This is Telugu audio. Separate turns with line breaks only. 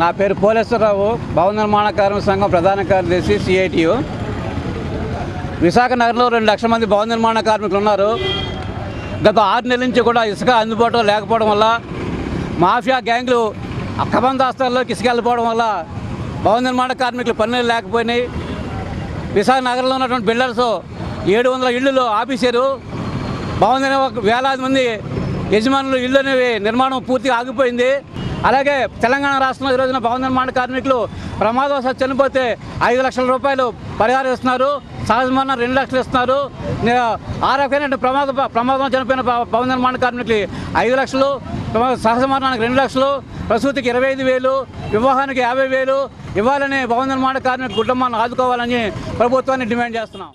నా పేరు పోలేశ్వరరావు భవన నిర్మాణ కార్మిక సంఘం ప్రధాన కార్యదర్శి సిఐటియు విశాఖ నగరంలో రెండు లక్షల మంది భవన నిర్మాణ కార్మికులు ఉన్నారు. గత ఆరు నెలల నుంచి కూడా ఇసుక అందుబాటులో లేకపోవడం వల్ల మాఫియా గ్యాంగ్లు అక్కబందాస్తాల్లోకి ఇసుక వెళ్ళిపోవడం వల్ల భవన నిర్మాణ కార్మికులు పనులు లేకపోయినాయి. విశాఖ నగరంలో ఉన్నటువంటి బిల్డర్స్ ఏడు వందల ఇళ్ళు ఆఫీసారు భవన వేలాది మంది యజమానులు ఇళ్ళు అనేవి నిర్మాణం పూర్తిగా ఆగిపోయింది. అలాగే తెలంగాణ రాష్ట్రంలో ఈ రోజున భవన నిర్మాణ కార్మికులు ప్రమాదవశాత్తు చనిపోతే ఐదు లక్షల రూపాయలు పరిహారం ఇస్తున్నారు. సహజ మరణ రెండు లక్షలు ఇస్తున్నారు. నే- ఆ రకమైన ప్రమాద ప్రమాదం చనిపోయిన భవన నిర్మాణ కార్మికులకి ఐదు లక్షలు సహజ మరణానికి రెండు లక్షలు ప్రసూతికి ఇరవై ఐదు వేలు వివాహానికి యాభై వేలు ఇవ్వాలని భవన నిర్మాణ కార్మిక కుటుంబాన్ని ఆదుకోవాలని ప్రభుత్వాన్ని డిమాండ్ చేస్తున్నాం.